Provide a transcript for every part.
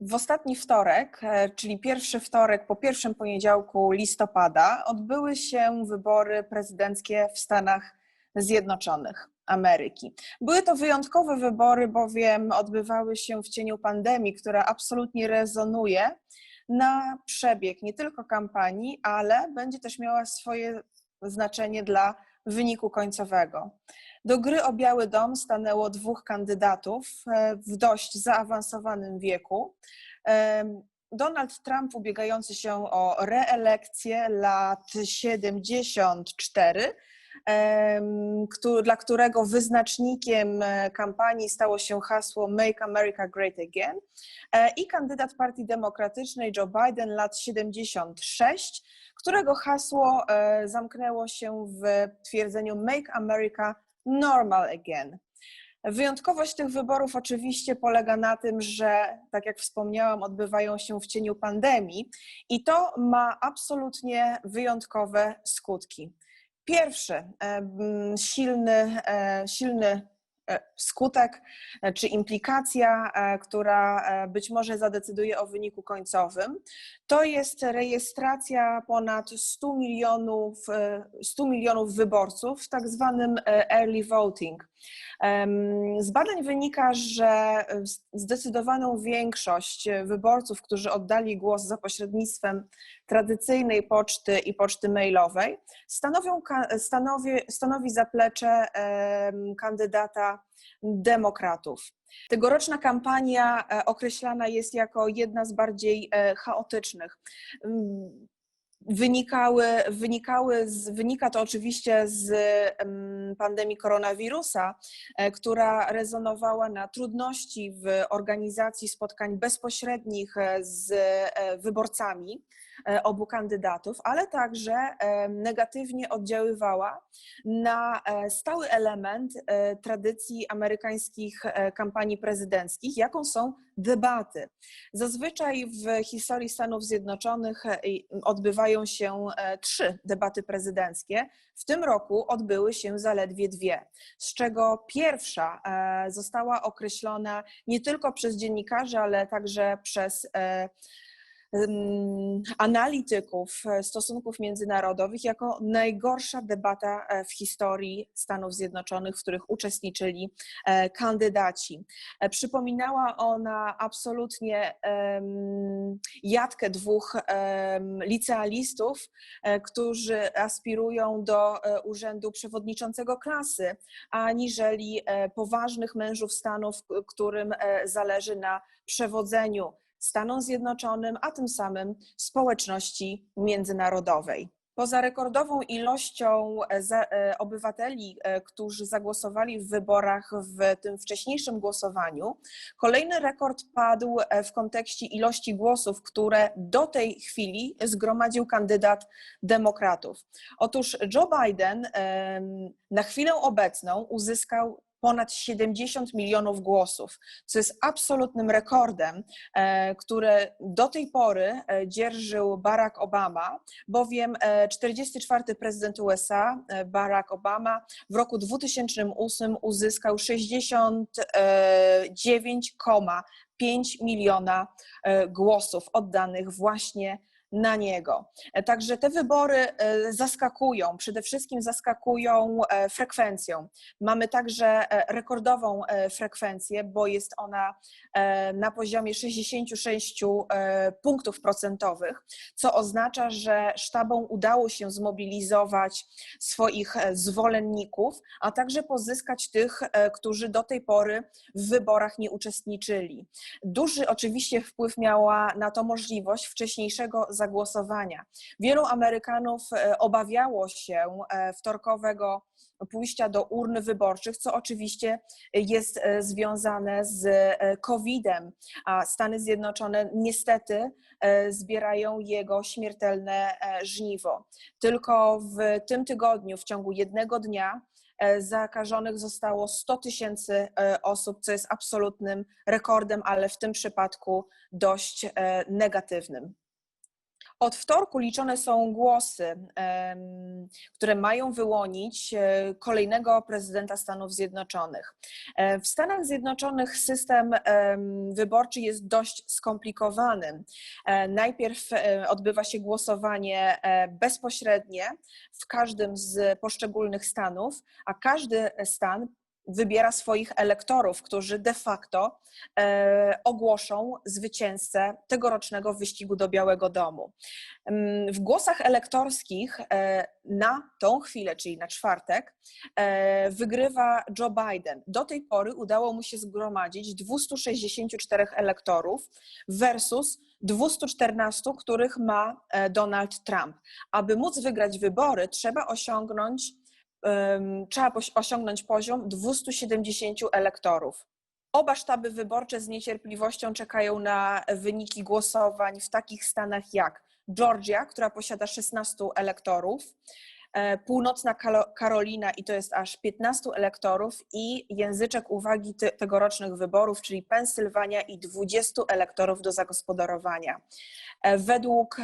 W ostatni wtorek, e, czyli pierwszy wtorek po pierwszym poniedziałku listopada, odbyły się wybory prezydenckie w Stanach Zjednoczonych Ameryki. Były to wyjątkowe wybory, bowiem odbywały się w cieniu pandemii, która absolutnie rezonuje na przebieg nie tylko kampanii, ale będzie też miała swoje znaczenie dla wyniku końcowego. Do gry o Biały Dom stanęło dwóch kandydatów e, w dość zaawansowanym wieku. Donald Trump ubiegający się o reelekcję lat 74, dla którego wyznacznikiem e, kampanii stało się hasło Make America Great Again e, i kandydat Partii Demokratycznej Joe Biden lat 76, którego hasło zamknęło się w twierdzeniu Make America normal again. Wyjątkowość tych wyborów oczywiście polega na tym, że, tak jak wspomniałam, odbywają się w cieniu pandemii i to ma absolutnie wyjątkowe skutki. Pierwszy silny, e, silny skutek e, czy implikacja, e, która być może zadecyduje o wyniku końcowym, to jest rejestracja ponad 100 milionów, 100 milionów wyborców w tak zwanym early voting. Z badań wynika, że zdecydowaną większość wyborców, którzy oddali głos za pośrednictwem tradycyjnej poczty i poczty mailowej, stanowią, stanowi, stanowi zaplecze kandydata demokratów. Tegoroczna kampania e, określana jest jako jedna z bardziej e, chaotycznych wynikały, wynikały z, wynika to oczywiście z pandemii koronawirusa, e, która rezonowała na trudności w organizacji spotkań bezpośrednich z wyborcami. E, obu kandydatów, ale także e, negatywnie oddziaływała na e, stały element tradycji amerykańskich kampanii prezydenckich, jaką są debaty. Zazwyczaj w historii Stanów Zjednoczonych odbywają się trzy debaty prezydenckie. W tym roku odbyły się zaledwie dwie, z czego pierwsza została określona nie tylko przez dziennikarzy, ale także przez analityków e, stosunków międzynarodowych jako najgorsza debata e, w historii Stanów Zjednoczonych, w których uczestniczyli e, kandydaci. Przypominała ona absolutnie jadkę dwóch licealistów, którzy aspirują do urzędu przewodniczącego klasy, aniżeli poważnych mężów stanów, którym zależy na przewodzeniu Stanom Zjednoczonym, a tym samym społeczności międzynarodowej. Poza rekordową ilością e, e, obywateli, e, którzy zagłosowali w wyborach w tym wcześniejszym głosowaniu, kolejny rekord padł w kontekście ilości głosów, które do tej chwili zgromadził kandydat demokratów. Otóż Joe Biden na chwilę obecną uzyskał ponad 70 milionów głosów, co jest absolutnym rekordem, e, który do tej pory e, dzierżył Barack Obama, bowiem 44. E, prezydent USA, Barack Obama, w roku 2008 uzyskał 69,5 miliona głosów oddanych właśnie na niego. E, także te wybory e, zaskakują, przede wszystkim zaskakują e, frekwencją. Mamy także rekordową frekwencję, bo jest ona na poziomie 66 punktów procentowych, co oznacza, że sztabom udało się zmobilizować swoich zwolenników, a także pozyskać tych, którzy do tej pory w wyborach nie uczestniczyli. Duży oczywiście wpływ miała na to możliwość wcześniejszego zagłosowania. Wielu Amerykanów e, obawiało się e, wtorkowego pójścia do urn wyborczych, co oczywiście jest e, związane z COVID-em, a Stany Zjednoczone niestety zbierają jego śmiertelne żniwo. Tylko w tym tygodniu, w ciągu jednego dnia, zakażonych zostało 100 tysięcy osób, co jest absolutnym rekordem, ale w tym przypadku dość negatywnym. Od wtorku liczone są głosy, które mają wyłonić e, kolejnego prezydenta Stanów Zjednoczonych. E, w Stanach Zjednoczonych system wyborczy jest dość skomplikowany. E, najpierw odbywa się głosowanie bezpośrednie w każdym z poszczególnych stanów, a każdy stan wybiera swoich elektorów, którzy de facto e, ogłoszą zwycięzcę tegorocznego wyścigu do Białego Domu. Mm, w głosach elektorskich e, na tą chwilę, czyli na czwartek, e, wygrywa Joe Biden. Do tej pory udało mu się zgromadzić 264 elektorów versus 214, których ma Donald Trump. Aby móc wygrać wybory, trzeba osiągnąć trzeba osiągnąć poziom 270 elektorów. Oba sztaby wyborcze z niecierpliwością czekają na wyniki głosowań w takich stanach jak Georgia, która posiada 16 elektorów, e, Północna Karolina i to jest aż 15 elektorów i języczek uwagi tegorocznych wyborów, czyli Pensylwania i 20 elektorów do zagospodarowania. E, według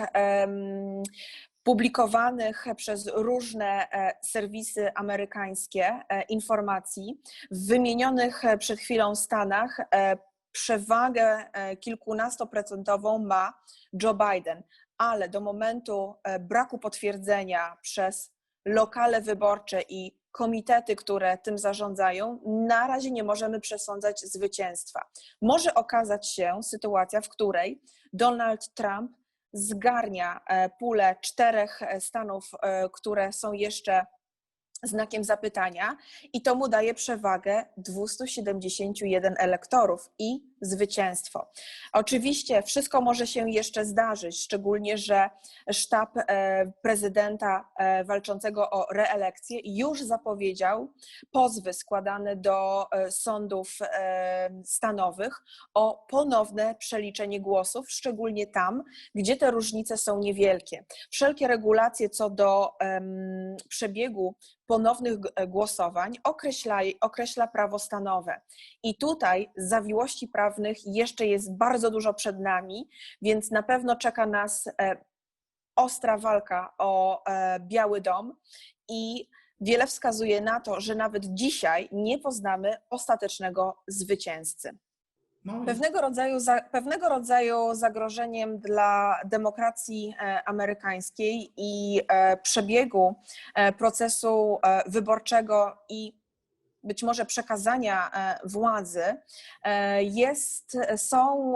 publikowanych przez różne e, serwisy amerykańskie e, informacji w wymienionych e, przed chwilą Stanach przewagę kilkunastoprocentową ma Joe Biden, ale do momentu braku potwierdzenia przez lokale wyborcze i komitety, które tym zarządzają, na razie nie możemy przesądzać zwycięstwa. Może okazać się sytuacja, w której Donald Trump zgarnia e, pulę czterech e, stanów, e, które są jeszcze znakiem zapytania i to mu daje przewagę 271 elektorów i zwycięstwo. Oczywiście wszystko może się jeszcze zdarzyć, szczególnie, że sztab e, prezydenta e, walczącego o reelekcję już zapowiedział pozwy składane do e, sądów stanowych o ponowne przeliczenie głosów, szczególnie tam, gdzie te różnice są niewielkie. Wszelkie regulacje co do przebiegu ponownych głosowań określa, określa prawo stanowe. I tutaj zawiłości prawa prawnych jeszcze jest bardzo dużo przed nami, więc na pewno czeka nas e, ostra walka o e, Biały Dom i wiele wskazuje na to, że nawet dzisiaj nie poznamy ostatecznego zwycięzcy. No pewnego rodzaju, pewnego rodzaju zagrożeniem dla demokracji e, amerykańskiej i przebiegu procesu wyborczego i być może przekazania e, władzy, e, jest, są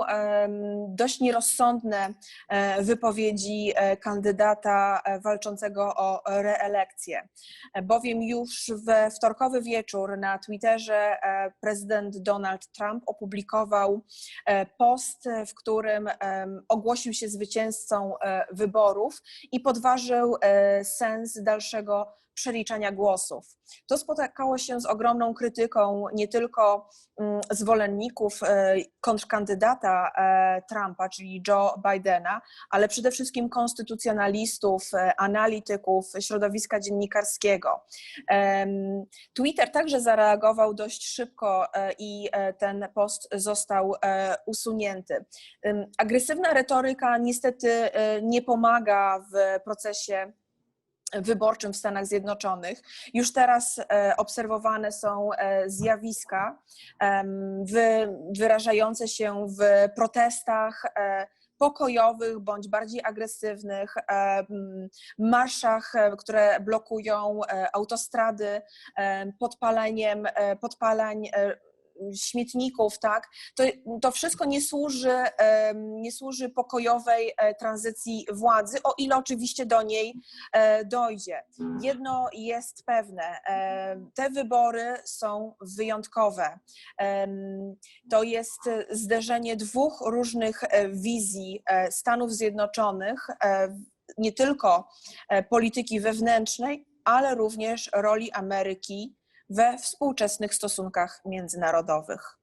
dość nierozsądne e, wypowiedzi kandydata walczącego o reelekcję, bowiem już we wtorkowy wieczór na Twitterze prezydent Donald Trump opublikował post, w którym ogłosił się zwycięzcą wyborów i podważył sens dalszego przeliczania głosów. To spotykało się z ogromną krytyką nie tylko mm, zwolenników e, kontrkandydata e, Trumpa, czyli Joe Bidena, ale przede wszystkim konstytucjonalistów, e, analityków, środowiska dziennikarskiego. Twitter także zareagował dość szybko i ten post został usunięty. Agresywna retoryka niestety nie pomaga w procesie wyborczym w Stanach Zjednoczonych. Już teraz e, obserwowane są e, zjawiska wyrażające się w protestach e, pokojowych bądź bardziej agresywnych, marszach, które blokują autostrady, podpaleniem, podpalań śmietników, tak, to, to wszystko nie służy, nie służy pokojowej e, tranzycji władzy, o ile oczywiście do niej e, dojdzie. Jedno jest pewne, te wybory są wyjątkowe. To jest zderzenie dwóch różnych e, wizji Stanów Zjednoczonych, nie tylko polityki wewnętrznej, ale również roli Ameryki we współczesnych stosunkach międzynarodowych.